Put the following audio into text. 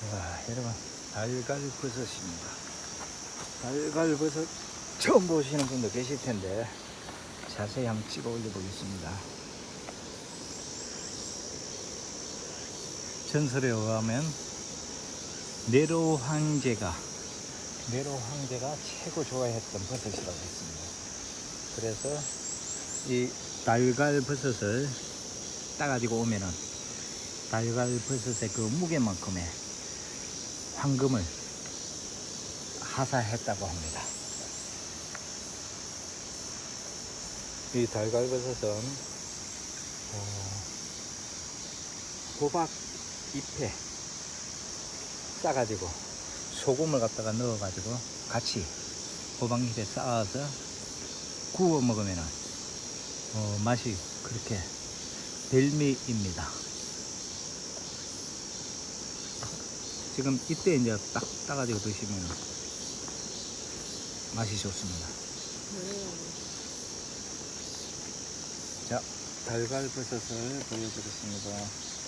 와, 여러분, 달갈버섯입니다. 달갈버섯 처음 보시는 분도 계실 텐데, 자세히 한번 찍어 올려 보겠습니다. 전설에 의하면, 네로 황제가, 네로 황제가 최고 좋아했던 버섯이라고 했습니다. 그래서 이 달갈버섯을 따가지고 오면은, 달갈버섯의 그 무게만큼의 황금을 하사했다고 합니다. 이 달갈버섯은 어, 호박 잎에 싸가지고 소금을 갖다가 넣어가지고 같이 호박 잎에 쌓아서 구워 먹으면 어, 맛이 그렇게 별미입니다. 지금 이때 이제 딱 따가지고 드시면 맛이 좋습니다. 자, 달걀버섯을 보여드렸습니다.